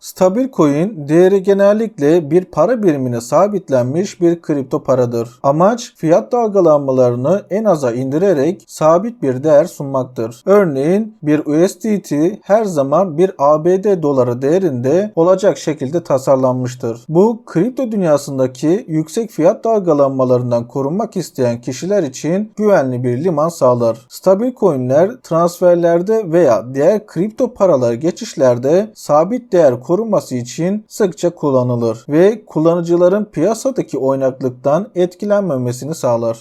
Stabil coin değeri genellikle bir para birimine sabitlenmiş bir kripto paradır. Amaç fiyat dalgalanmalarını en aza indirerek sabit bir değer sunmaktır. Örneğin bir USDT her zaman bir ABD doları değerinde olacak şekilde tasarlanmıştır. Bu kripto dünyasındaki yüksek fiyat dalgalanmalarından korunmak isteyen kişiler için güvenli bir liman sağlar. Stabil coinler transferlerde veya diğer kripto paralar geçişlerde sabit değer korunması için sıkça kullanılır ve kullanıcıların piyasadaki oynaklıktan etkilenmemesini sağlar.